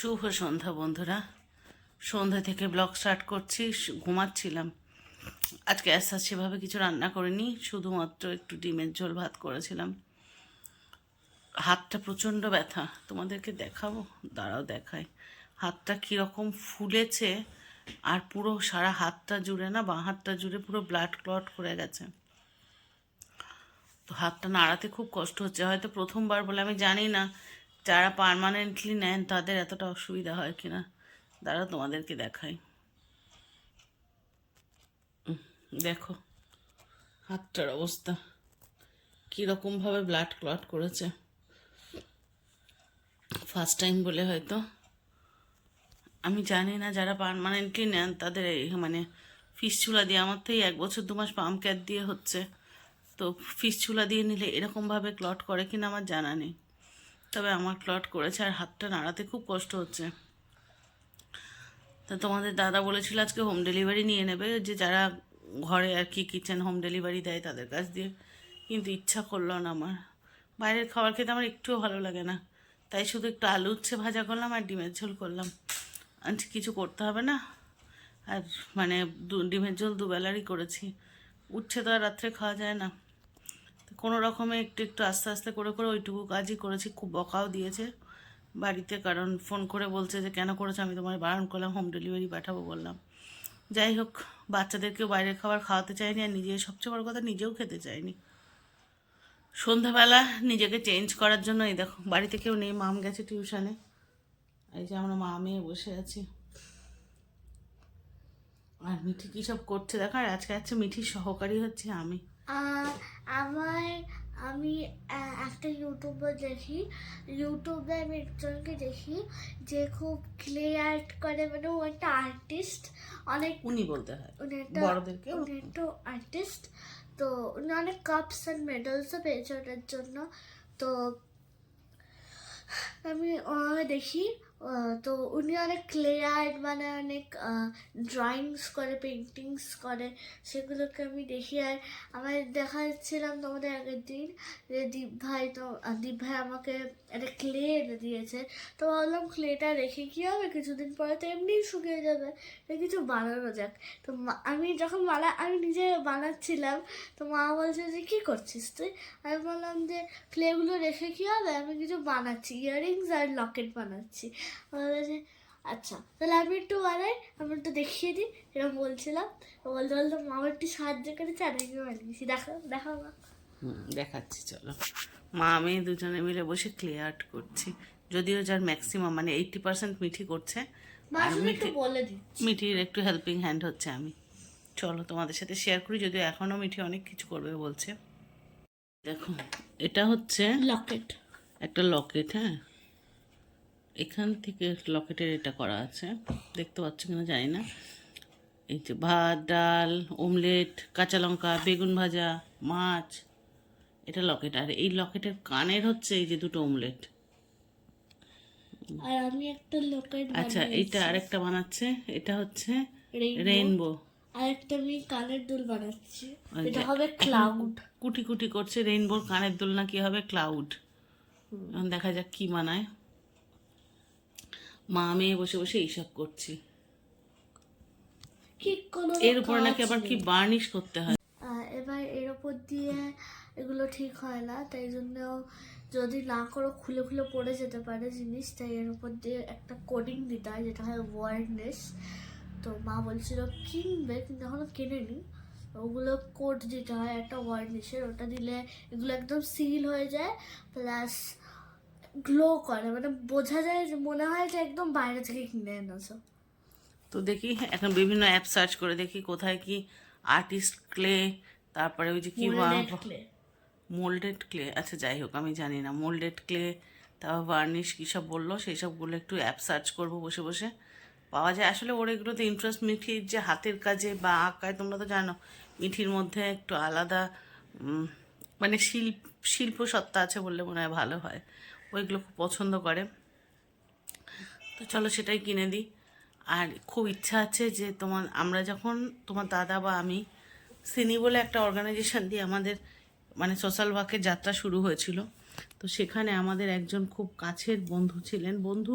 শুভ সন্ধ্যা বন্ধুরা। সন্ধ্যা থেকে blog start করছি, ঘুমাচ্ছিলাম। আজকে আস্তে সেভাবে কিছু রান্না করিনি, শুধুমাত্র একটু ডিমের ঝোল ভাত করেছিলাম। হাতটা প্রচণ্ড ব্যথা, তোমাদেরকে দেখাবো? দাঁড়াও দেখাই। হাতটা কীরকম ফুলেছে, আর পুরো সারা হাতটা জুড়ে না, বাঁ হাতটা জুড়ে পুরো ব্লাড ক্লট করে গেছে। তো হাতটা নাড়াতে খুব কষ্ট হচ্ছে, হয়তো প্রথমবার বলে আমি জানি না। যারা পার্মানেন্টলি নেন, তাদের এতটা অসুবিধা হয় কিনা দাঁড়া তোমাদেরকে দেখাই দেখো, হাতটার অবস্থা। কীরকমভাবে ব্লাড ক্লট করেছে। ফার্স্ট টাইম বলে হয়তো। আমি জানি না যারা পার্মানেন্টলি নেন, তাদের মানে ফিস চুলা দিয়ে, আমার তো এক বছর দু মাস পাম্প ক্যাট দিয়ে হচ্ছে। তো ফিস চুলা দিয়ে নিলে এরকমভাবে ক্লট করে কিনা আমার জানা নেই। তবে আমার ক্লট করেছে আর হাতটা নাড়াতে খুব কষ্ট হচ্ছে। তো তোমাদের দাদা বলেছিল আজকে হোম ডেলিভারি নিয়ে নেবে, যে যারা ঘরে আর কি কিচেন হোম ডেলিভারি দেয় তাদের কাছ দিয়ে। কিন্তু ইচ্ছা করল না আমার। বাইরের খাবার খেতে আমার একটুও ভালো লাগে না। তাই শুধু একটু আলু উচ্ছে ভাজা করলাম আর ডিমের ঝোল করলাম। আজ কিছু করতে হবে না। আর মানে ডিমের ঝোল দুবেলারই করেছি। উচ্ছে তো আর রাত্রে খাওয়া যায় না। কোনো রকমে একটু একটু আস্তে আস্তে করে করে ওইটুকু কাজই করেছি, খুব বকাও দিয়েছে বাড়িতে, কারণ ফোন করে বলছে যে, কেন করেছ? আমি তোমার বারণ করলাম, হোম ডেলিভারি পাঠাবো বললাম। যাই হোক, বাচ্চাদেরকেও বাইরের খাবার খাওয়াতে চাইনি আর নিজে সবচেয়ে বড় কথা নিজেও খেতে চাইনি। সন্ধ্যাবেলা নিজেকে চেঞ্জ করার জন্য, এই দেখো, বাড়িতে কেউ নেই, মাম গেছে টিউশনে এই যে আমরা মা মেয়ে বসে আছি। আর মিঠি কী সব করছে দেখো, আর আজকে আছে মিঠির সহকারী হচ্ছে আমি। আমার আমি একটা ইউটিউবে দেখি। ইউটিউবে আমি একজনকে দেখি যে খুব ক্লে আর্ট করে মানে ও একটা আর্টিস্ট অনেক উনি বলতে হয় উনি একটা বড়দেরকে উনি একটা আর্টিস্ট তো উনি অনেক কাপস অ্যান্ড মেডেলসও পেয়েছে ওটার জন্য। তো আমি দেখি। তো উনি অনেক ক্লে আর্ট মানে অনেক ড্রয়িংস করে পেন্টিংস করে, সেগুলোকে আমি দেখি। আর আমার দেখা যাচ্ছিলাম তোমাদের আগের দিন যে দীপ ভাই তো দীপ ভাই আমাকে একটা ক্লে এনে দিয়েছে। তো ভাবলাম ক্লেটা রেখে কী হবে? কিছুদিন পরে তো এমনিই শুকিয়ে যাবে। তো কিছু বানানো যাক। তো আমি যখন বানা, আমি নিজে বানাচ্ছিলাম, তো মা বলছে যে, কী করছিস তুই? আমি বললাম যে ক্লেগুলো রেখে কী হবে? আমি কিছু বানাচ্ছি ইয়াররিংস আর লকেট বানাচ্ছি। আচ্ছা তাহলে আমি একটু বানাই আমি একটু দেখিয়ে দিই এরকম বলছিলাম। বলতে বলতে মা একটু সাহায্য করেছে আর আমি বানিয়েছি দেখো দেখো মা দেখাচ্ছি চলো। মা আমি দুজনে মিলে বসে ক্লিয়ার আর্ট করছি। যদিও যার ম্যাক্সিমাম মানে এইটটি পার্সেন্ট মিঠি করছে আর মিঠি বলে দিই মিঠির একটু হেল্পিং হ্যান্ড হচ্ছে আমি। চলো তোমাদের সাথে শেয়ার করি যদিও এখনও মিঠি অনেক কিছু করবে বলছে। দেখো এটা হচ্ছে লকেট একটা লকেট হ্যাঁ? এখান থেকে লকেটের এটা করা আছে। দেখতে পাচ্ছ কিনা জানি না। এই যে ভাত ডাল ওমলেট কাঁচা লঙ্কা বেগুন ভাজা মাছ এটা লকেট। আর এই লকেটের কানের হচ্ছে এই যে দুটো ওমলেট আর আমি একটা লকেট আচ্ছা এইটা আরেকটা বানাচ্ছে। এটা হচ্ছে রেইনবো আর একটা আমি কানের দুল বানাচ্ছি। এটা হবে ক্লাউড কুটি কুটি করছে রেইনবোর কানের দোলনা কি হবে ক্লাউড দেখা যাক কি বানায়। মা মেয়ে বসে বসে এইসব করছি। এর উপরে নাকি আবার কি বার্নিশ করতে হয়? এবার এর ওপর দিয়ে এগুলো ঠিক হয় না তাই জন্য যদি না করো খুলে খুলে পড়ে যেতে পারে জিনিস তাই এর উপর দিয়ে একটা কোডিং দিতে হয় যেটা হয় ওয়ার্ডনেস তো মা বলছিল কিনবে? কিন্তু এখনও কেনেনি। ওগুলো কোড দিতে হয় একটা ওয়ার্ডনেসের ওটা দিলে এগুলো একদম সিল হয়ে যায় প্লাস গ্লো করে মানে বোঝা যায় যে মনে হয় যে একদম বাইরে থেকে কিনে এনেছো। তো দেখি এখন বিভিন্ন অ্যাপ সার্চ করে দেখি কোথায় কি আর্টিস্ট ক্লে তারপরে ওই যে কি মোল্ডেড ক্লে আচ্ছা যাই হোক আমি জানি না। মোল্ডেড ক্লে তারপর ভার্নিশ কী সব বলল সেই সবগুলো একটু অ্যাপ সার্চ করব বসে বসে। পাওয়া যায়। আসলে ওর এগুলোতে ইন্টারেস্ট মিঠির যে হাতের কাজে বা আঁকায় তোমরা তো জানো মিঠির মধ্যে একটু আলাদা মানে শিল্প শিল্প সত্তা আছে বললে মনে হয় ভালো হয়। ওইগুলো খুব পছন্দ করে। তো চলো সেটাই কিনে দিই। আর খুব ইচ্ছা আছে যে তোমার, আমরা যখন, তোমার দাদা বা আমি সিনি বলে একটা অর্গানাইজেশন দিয়ে আমাদের মানে সোশ্যাল ওয়ার্কের যাত্রা শুরু হয়েছিল। তো সেখানে আমাদের একজন খুব কাছের বন্ধু ছিলেন। বন্ধু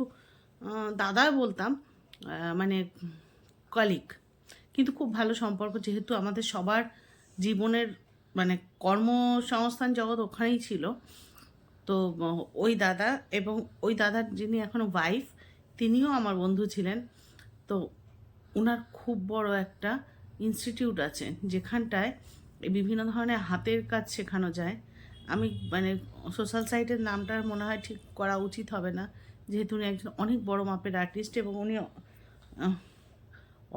দাদা বলতাম মানে কলিগ কিন্তু খুব ভালো সম্পর্ক, যেহেতু আমাদের সবার জীবনের মানে কর্মসংস্থান জগৎ ওখানেই ছিল। তো, ওই দাদা এবং ওই দাদার যিনি এখনও ওয়াইফ তিনিও আমার বন্ধু ছিলেন। তো ওনার খুব বড় একটা ইনস্টিটিউট আছে, যেখানটায় বিভিন্ন ধরনের হাতের কাজ শেখানো যায়। আমি মানে সোশ্যাল সাইটের নামটার মনে হয় ঠিক করা উচিত হবে না। যেহেতু উনি একজন অনেক বড় মাপের আর্টিস্ট এবং উনি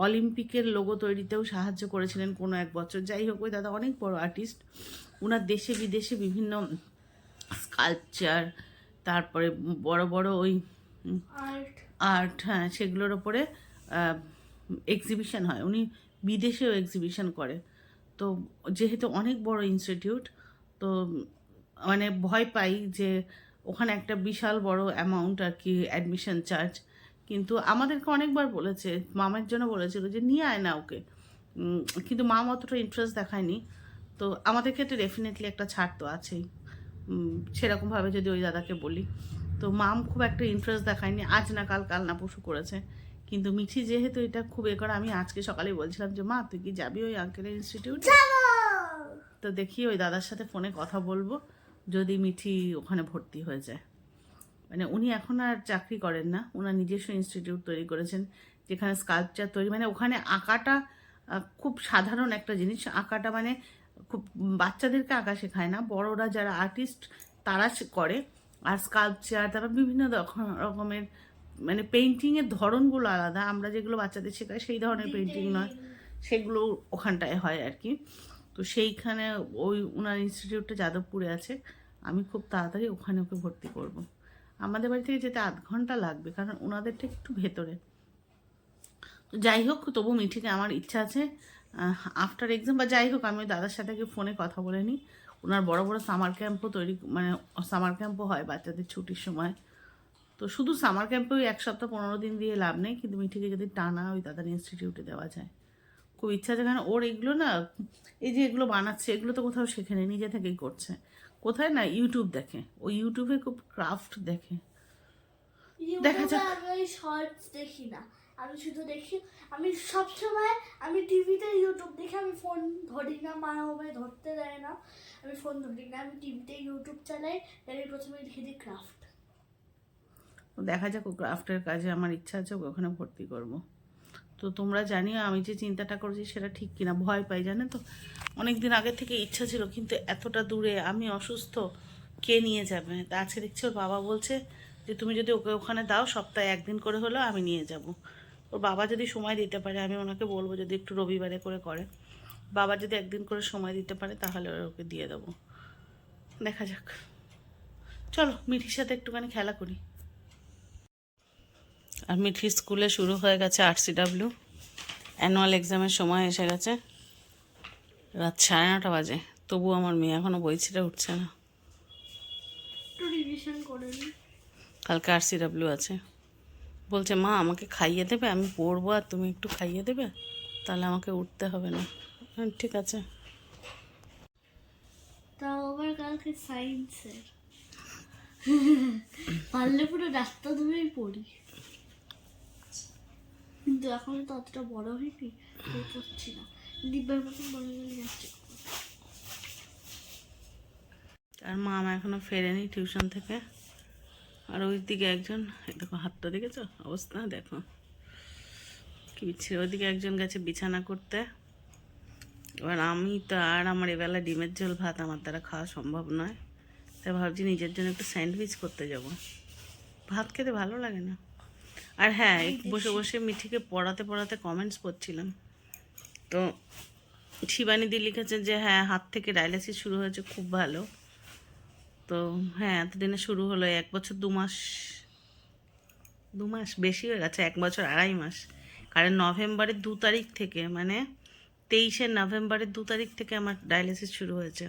অলিম্পিকের লোগো তৈরিতেও সাহায্য করেছিলেন কোনো এক বছর। যাই হোক, ওই দাদা অনেক বড় আর্টিস্ট ওনার দেশে বিদেশে বিভিন্ন স্কাল্পচার তারপরে বড় বড় ওই আর্ট হ্যাঁ সেগুলোর ওপরে এক্সিবিশন হয়। উনি বিদেশেও এক্সিবিশন করে। তো যেহেতু অনেক বড় ইনস্টিটিউট তো মানে ভয় পাই যে ওখানে একটা বিশাল বড় অ্যামাউন্ট আর কি অ্যাডমিশন চার্জ কিন্তু আমাদেরকে অনেকবার বলেছে মামার জন্য বলেছিল যে নিয়ে আয় না ওকে। কিন্তু মাম অতটা ইন্টারেস্ট দেখায়নি। তো আমাদের ক্ষেত্রে ডেফিনেটলি একটা ছাড় তো আছেই। সেরকমভাবে যদি ওই দাদাকে বলি। তো মাম খুব একটা ইন্টারেস্ট দেখায়নি। আজ না কাল কাল না পশু করেছে। কিন্তু মিঠি যেহেতু এটা খুব এ করে আমি আজকে সকালেই বলছিলাম যে মা তুই কি যাবি ওই আঙ্কেলের ইনস্টিটিউট তো দেখি ওই দাদার সাথে ফোনে কথা বলব যদি মিঠি ওখানে ভর্তি হয়ে যায়। মানে উনি এখন আর চাকরি করেন না। ওনার নিজস্ব ইনস্টিটিউট তৈরি করেছেন যেখানে স্কাল্পচার তৈরি মানে ওখানে আঁকাটা খুব সাধারণ একটা জিনিস। আঁকাটা মানে খুব বাচ্চাদেরকে আঁকা শেখায় না। বড়রা যারা আর্টিস্ট তারা করে। আর স্কাল্পচার তারা বিভিন্ন রকম- রকমের মানে পেন্টিংয়ের ধরনগুলো আলাদা। আমরা যেগুলো বাচ্চাদের শেখাই সেই ধরনের পেন্টিং নয়। সেগুলো ওখানটায় হয় আর কি। তো সেইখানে ওই ওনার ইনস্টিটিউটটা যাদবপুরে আছে। আমি খুব তাড়াতাড়ি ওখানে ওকে ভর্তি করব। আমাদের বাড়ি থেকে যেতে আধ ঘণ্টা লাগবে কারণ ওনাদেরটা একটু ভেতরে। তো যাই হোক তবু মিঠিকে আমার ইচ্ছা আছে আফটার এক্সাম বা যাই হোক আমি ওই দাদার সাথে গিয়ে ফোনে কথা বলে নিই। ওনার বড় বড় সামার ক্যাম্পও তৈরি মানে সামার ক্যাম্পও হয় বাচ্চাদের ছুটির সময়। তো শুধু সামার ক্যাম্পে ওই এক সপ্তাহ পনেরো দিন দিয়ে লাভ নেই কিন্তু মিঠিকে যদি টানা ওই দাদার ইনস্টিটিউটে দেওয়া যায়। খুব ইচ্ছা আছে কারণ ওর এগুলো না এই যে এগুলো বানাচ্ছে এগুলো তো কোথাও শেখে নেই নিজে থেকেই করছে। কোথায় না ইউটিউব দেখে ও ইউটিউবে খুব ক্রাফট দেখে। দেখা যাক। শর্টস দেখি না। আমি শুধু দেখি, আমি সবসময় আমি টিভিতে ইউটিউব দেখি আমি ফোন ধরি না, মা আমায় ধরতে দেয় না। আমি ফোন ধরি না, আমি টিভিতে ইউটিউব চালাই আমি প্রথমে দেখে দিই ক্রাফট দেখা যাক ও ক্রাফটের কাজে আমার ইচ্ছা আছে, ওকে ওখানে ভর্তি করব। তো তোমরা জানিও, আমি যে চিন্তাটা করছি সেটা ঠিক কিনা, ভয় পাই, জানে তো? অনেক দিন আগে থেকে ইচ্ছা ছিল, কিন্তু এতটা দূরে আমি অসুস্থ, কে নিয়ে যাবে? তা আজকে দেখছি ওর বাবা বলছে যে, তুমি যদি ওকে ওখানে দাও, সপ্তাহে একদিন করে হলেও আমি নিয়ে যাব। ওর বাবা যদি সময় দিতে পারে আমি ওনাকে বলব যদি একটু রবিবারে করে করে। বাবা যদি একদিন করে সময় দিতে পারে তাহলে ওকে দিয়ে দেবো। দেখা যাক। চলো মিঠির সাথে একটুখানি খেলা করি। আর মিঠির স্কুলে শুরু হয়ে গেছে আরসিডাব্লিউ। অ্যানুয়াল এক্সামের সময় এসে গেছে। রাত সাড়ে নটা বাজে। তবু আমার মেয়ে এখনও বই ছিঁড়ে উঠছে না। কালকে আরসিডাব্লিউ আছে। বলছে মা আমাকে খাইয়ে দেবে আমি পড়ব আর তুমি একটু খাইয়ে দেবে তাহলে আমাকে উঠতে হবে না। হ্যাঁ ঠিক আছে। তাও আবার কালকে সায়েন্সের পারলে পুরো ডাক্তার ধরেই পড়ি। কিন্তু এখন তো অতটা বড় হয়নি পড়ছি না। দিব্যার মতন বড় হয়ে যাচ্ছে আর মা আমার এখনও ফেরেনি টিউশন থেকে। আর ওই দিকে একজন দেখো হাতটা দেখেছ? অবস্থা দেখো। কি বিচ্ছিরি। ওইদিকে একজন গেছে বিছানা করতে। এবার আমি তো আর আমার এবেলা ডিমের ঝোল ভাত আমার দ্বারা খাওয়া সম্ভব নয়। তাই ভাবছি নিজের জন্য একটু স্যান্ডউইচ করতে যাব। ভাত খেতে ভালো লাগে না। আর হ্যাঁ বসে বসে মিঠিকে পড়াতে পড়াতে কমেন্টস পড়ছিলাম তো শিবানীদি লিখেছেন যে হ্যাঁ হাত থেকে ডায়ালিসিস শুরু হয়েছে খুব ভালো। তো হ্যাঁ এতদিনে শুরু হলো, এক বছর দু মাস দু মাস, বেশি হয়ে গেছে, এক বছর আড়াই মাস। কারণ নভেম্বরের দু তারিখ থেকে মানে তেইশে নভেম্বরের দু তারিখ থেকে আমার ডায়ালিসিস শুরু হয়েছে।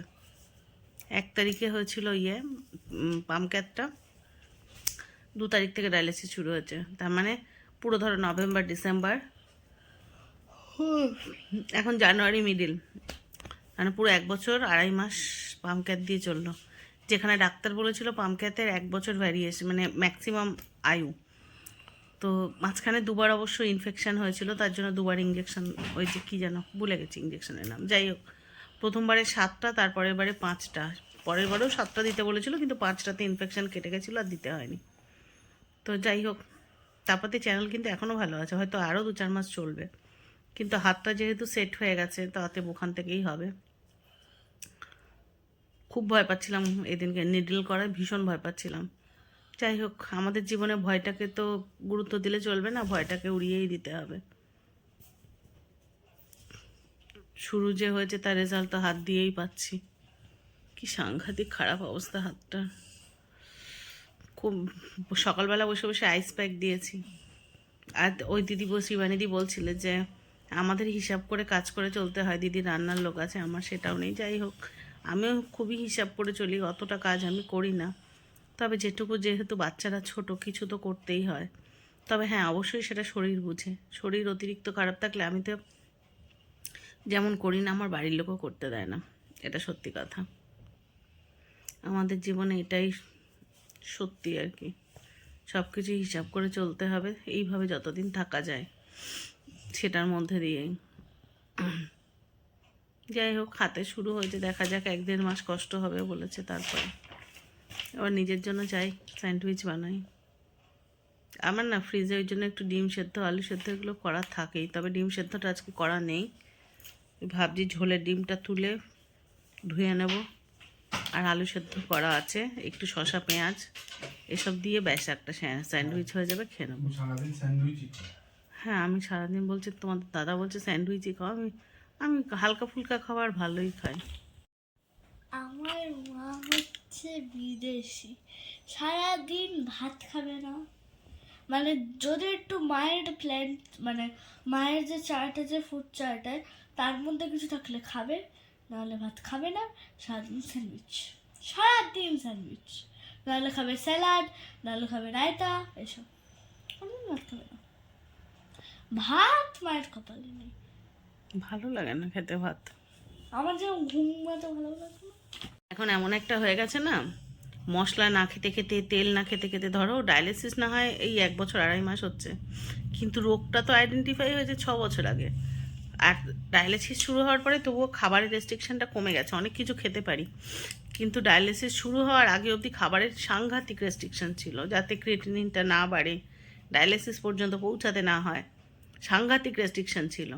এক তারিখে হয়েছিল ইয়ে পামক্যাটটা দু তারিখ থেকে ডায়ালিসিস শুরু হয়েছে। তার মানে পুরো ধরো নভেম্বর, ডিসেম্বর। এখন জানুয়ারি মিডিল মানে পুরো এক বছর, আড়াই মাস পামক্যাট দিয়ে চলল। যেখানে ডাক্তার বলেছিল পামক্যাটের এক বছর ভ্যারিয়েশন মানে ম্যাক্সিমাম আয়ু। তো মাঝখানে দুবার অবশ্য ইনফেকশান হয়েছিল, তার জন্য দুবার ইঞ্জেকশন ওই যে কী যেন, ভুলে গেছি ইঞ্জেকশনের নাম। যাই হোক, প্রথমবারে সাতটা, তারপরের বারে পাঁচটা। পরের বারেও সাতটা দিতে বলেছিল, কিন্তু পাঁচটাতে ইনফেকশান কেটে গেছিল আর দিতে হয়নি। তো যাই হোক, তারপরে চ্যানেল কিন্তু এখনও ভালো আছে, হয়তো আরও দু চার মাস চলবে। কিন্তু হাতটা যেহেতু সেট হয়ে গেছে, তাতে ওখান থেকেই হবে। খুব ভয় পাচ্ছিলাম এদিনকে, নিডল করায় ভীষণ ভয় পাচ্ছিলাম। যাই হোক, আমাদের জীবনে ভয়টাকে তো গুরুত্ব দিলে চলবে না, ভয়টাকে উড়িয়েই দিতে হবে। শুরু যে হয়েছে তার রেজাল্ট তো হাত দিয়েই পাচ্ছি। কি সাংঘাতিক খারাপ অবস্থা হাতটা। খুব, সকালবেলা বসে বসে আইস প্যাক দিয়েছি। আর ওই দিদি শিবানিদি বলছিলে যে, আমাদের হিসাব করে কাজ করে চলতে হয়, দিদি রান্নার লোক আছে, আমার সেটাও নেই, যাই হোক। আমিও খুবই হিসাব করে চলি, অতটা কাজ আমি করি না। তবে যেটুকু যেহেতু বাচ্চারা ছোট, কিছু তো করতেই হয়। তবে হ্যাঁ অবশ্যই সেটা শরীর বুঝে। শরীর অতিরিক্ত খারাপ থাকলে আমি তো যেমন করি না, আমার বাড়ির লোকও করতে দেয় না। এটা সত্যি কথা। আমাদের জীবনে এটাই সত্যি আর কি। সব কিছু হিসাব করে চলতে হবে। এইভাবে যতদিন থাকা যায়, সেটার মধ্যে দিয়েই। যাই হোক হাতে শুরু হয়েছে দেখা যাক এক দেড় মাস কষ্ট হবে বলেছে তারপরে। আবার নিজের জন্য চাই স্যান্ডউইচ বানাই। আমার না ফ্রিজে ওই জন্য একটু ডিম সেদ্ধ আলু সেদ্ধ এগুলো করা থাকেই তবে ডিম সেদ্ধটা আজকে করা নেই। ভাবছি ঝোলের ডিমটা তুলে ধুয়ে নেব। আর আলু সেদ্ধ করা আছে একটু শসা পেঁয়াজ এসব দিয়ে ব্যাস একটা স্যা- স্যান্ডউইচ হয়ে যাবে খেয়ে নেব। হ্যাঁ আমি সারাদিন বলছি তোমাদের দাদা বলছে স্যান্ডউইচই খাও আমি আমি হালকা ফুলকা খাবার ভালোই খাই। আমার মা হচ্ছে বিদেশি। সারাদিন ভাত খাবে না। মানে যদি একটু মায়ের প্ল্যান মানে মায়ের যে চাটা, যে ফুড চাটায় তার মধ্যে কিছু থাকলে খাবে, নাহলে ভাত খাবে না, সারাদিন স্যান্ডউইচ সারাদিন স্যান্ডউইচ নাহলে খাবে স্যালাড নাহলে খাবে রায়তা, এসব। ভাত খাবে না। ভাত মায়ের কপালে নেই। ভালো লাগে না খেতে ভাত? আমার যেমন ঘুমাতে ভালো লাগে এখন এমন একটা হয়ে গেছে না মশলা না খেতে খেতে তেল না খেতে খেতে ধরো ডায়ালিসিস না হয় এই এক বছর আড়াই মাস হচ্ছে কিন্তু রোগটা তো আইডেন্টিফাই হয়েছে ছ বছর আগে। আর ডায়ালিসিস শুরু হওয়ার পরে তবুও খাবারের রেস্ট্রিকশনটা কমে গেছে অনেক কিছু খেতে পারি। কিন্তু ডায়ালিসিস শুরু হওয়ার আগে অবধি খাবারের সাংঘাতিক রেস্ট্রিকশন ছিল যাতে ক্রিয়েটিনিনটা না বাড়ে ডায়ালিসিস পর্যন্ত পৌঁছাতে না হয় সাংঘাতিক রেস্ট্রিকশন ছিল।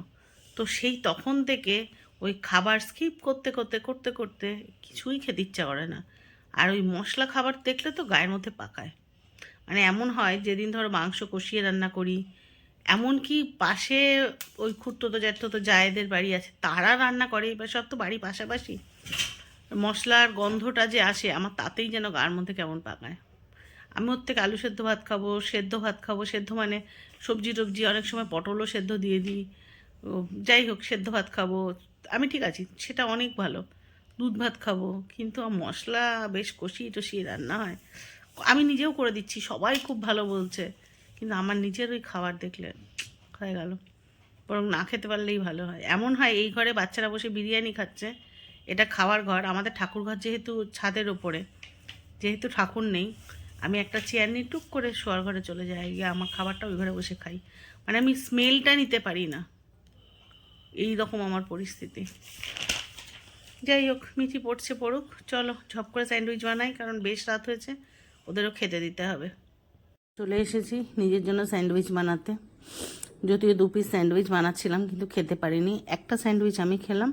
তো সেই তখন থেকে ওই খাবার স্কিপ করতে করতে করতে করতে কিছুই খেতে ইচ্ছা করে না। আর ওই মশলা খাবার দেখলে তো গায়ের মধ্যে পাকায়। মানে এমন হয় যেদিন ধরো মাংস কষিয়ে রান্না করি, এমনকি পাশে ওই খুঁড়তো জ্যাঠতো জায়েদের বাড়ি আছে, তারা রান্না করে, এবার সব তো বাড়ি পাশাপাশি। মশলার গন্ধটা যে আসে, আমার তাতেই যেন গায়ের মধ্যে কেমন পাকায়। আমি ওর থেকে আলু সেদ্ধ ভাত খাব, সেদ্ধ ভাত খাব, সেদ্ধ মানে সবজি টবজি অনেক সময় পটলও সেদ্ধ দিয়ে দিই। যাই হোক, সেদ্ধ ভাত খাব। আমি ঠিক আছি, সেটা অনেক ভালো। দুধ ভাত খাব, কিন্তু মশলা বেশ কষিয়ে টষিয়ে রান্না হয়। আমি নিজেও করে দিচ্ছি, সবাই খুব ভালো বলছে। কিন্তু আমার নিজের ওই খাবার দেখলে হয়ে গেল। বরং না খেতে পারলেই ভালো হয়। এমন হয়, এই ঘরে বাচ্চারা বসে বিরিয়ানি খাচ্ছে। এটা খাওয়ার ঘর। আমাদের ঠাকুর ঘর যেহেতু ছাদের ওপরে, যেহেতু ঠাকুর নেই, আমি একটা চেয়ার নিয়ে টুক করে শোয়ার ঘরে চলে যাই। গিয়ে আমার খাবারটা ওই ঘরে বসে খাই। মানে আমি স্মেলটা নিতে পারি না। এই রকম আমার পরিস্থিতি। যাই হোক, মিঠি পড়ছে পড়ুক। চলো, ঝপ করে স্যান্ডউইচ বানাই, কারণ বেশ রাত হয়েছে। ওদেরও খেতে দিতে হবে। চলে এসেছি নিজের জন্য স্যান্ডউইচ বানাতে। যদিও দু পিস স্যান্ডউইচ বানাচ্ছিলাম, কিন্তু খেতে পারিনি। একটা স্যান্ডউইচ আমি খেলাম,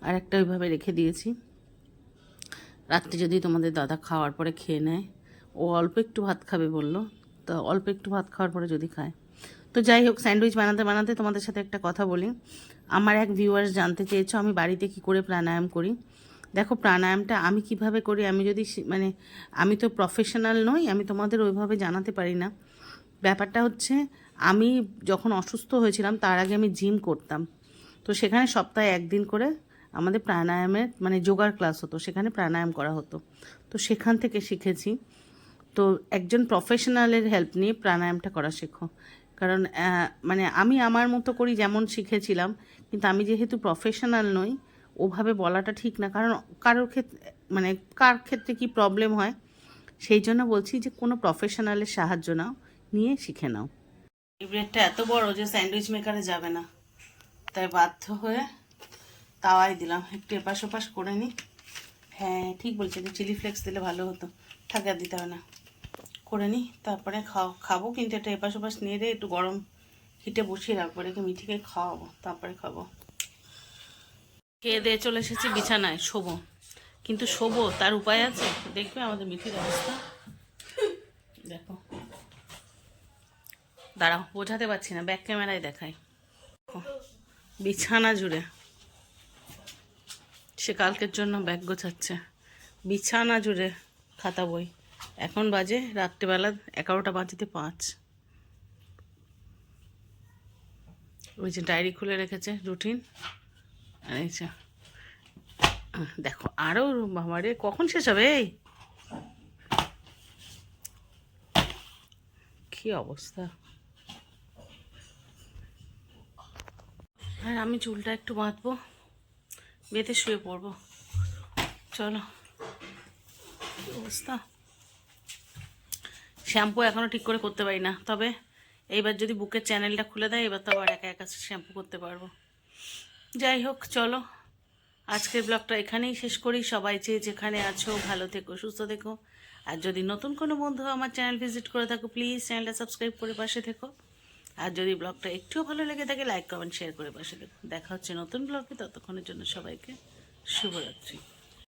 আর একটা ওইভাবে রেখে দিয়েছি। রাত্রে যদি তোমাদের দাদা খাওয়ার পরে খেয়ে নেয়, ও অল্প একটু ভাত খাবে বলল, তো অল্প একটু ভাত খাওয়ার পরে যদি খায়। তো যাই হোক, স্যান্ডউইচ বানাতে বানাতে তোমাদের সাথে একটা কথা বলি। আমার এক ভিউয়ার্স জানতে চেয়েছো, আমি বাড়িতে কি করে প্রাণায়াম করি? দেখো, প্রাণায়ামটা আমি কীভাবে করি, আমি যদি মানে আমি তো প্রফেশনাল নই, আমি তোমাদের ওইভাবে জানাতে পারি না। ব্যাপারটা হচ্ছে, আমি যখন অসুস্থ হয়েছিলাম, তার আগে আমি জিম করতাম। তো সেখানে সপ্তাহে একদিন করে আমাদের প্রাণায়ামের মানে যোগার ক্লাস হতো, সেখানে প্রাণায়াম করা হতো। তো সেখান থেকে শিখেছি। তো একজন প্রফেশনালের হেল্প নিয়ে প্রাণায়ামটা করা শেখো। কারণ মানে আমি আমার মতো করি যেমন শিখেছিলাম কিন্তু আমি যেহেতু প্রফেশনাল নই, ওভাবে বলাটা ঠিক না। কারণ কারোর ক্ষেত্রে মানে কার ক্ষেত্রে কি প্রবলেম হয়, সেই জন্য বলছি যে কোনো প্রফেশনালের সাহায্য নাও, নিয়ে শিখে নাও। এই ব্রেডটা এত বড় যে স্যান্ডউইচ মেকারে যাবে না। তাই বাধ্য হয়ে তাওয়াই দিলাম। একটু এপাশ ওপাশ করে নিই হ্যাঁ ঠিক বলছি চিলি ফ্লেক্স দিলে ভালো হতো। থাকে দিতে হবে না। করে নিই তারপরে খাও, খাব, কিন্তু এটা এপাশ ওপাশ নিয়ে একটু গরম হিটে বসিয়ে রাখব রেখে মিঠিকে খাওয়াবো, তারপরে খাব। খেয়ে দিয়ে চলে এসেছি বিছানায়, শোবো। কিন্তু শোবো, তার উপায় আছে? দেখবে আমাদের মিঠির অবস্থা। দেখো। দাঁড়াও, বোঝাতে পারছি না ব্যাক ক্যামেরায় দেখাই। বিছানা জুড়ে। সে কালকের জন্য ব্যাগ গোছাচ্ছে। বিছানা জুড়ে খাতা বই। এখন বাজে রাত্রিবেলা এগারোটা বাজতে পাঁচ। ওই যে ডায়েরি খুলে রেখেছে, রুটিন। এই দেখো আরও বাবারে কখন শেষ হবে এই? কি অবস্থা? আর আমি চুলটা একটু বাঁধবো, বেঁধে শুয়ে পড়ব। চলো অবস্থা? শ্যাম্পু এখনও ঠিক করে করতে পারি না, তবে এইবার যদি বুকের চ্যানেলটা খুলে দেয়, এবার তো আবার একা একা শ্যাম্পু করতে পারব। যাই হোক, চলো। আজকের ব্লগটা এখানেই শেষ করি। সবাই যে যেখানে আছো, ভালো থেকো, সুস্থ থেকো। আর যদি নতুন কোনো বন্ধু আমার চ্যানেল ভিজিট করে থাকো প্লিজ চ্যানেলটা সাবস্ক্রাইব করে পাশে থেকো। আর যদি ব্লগটা একটুও ভালো লেগে থাকে লাইক কমেন্ট শেয়ার করে পাশে দেখো দেখা হচ্ছে নতুন ব্লগে ততক্ষণের জন্য সবাইকে শুভরাত্রি।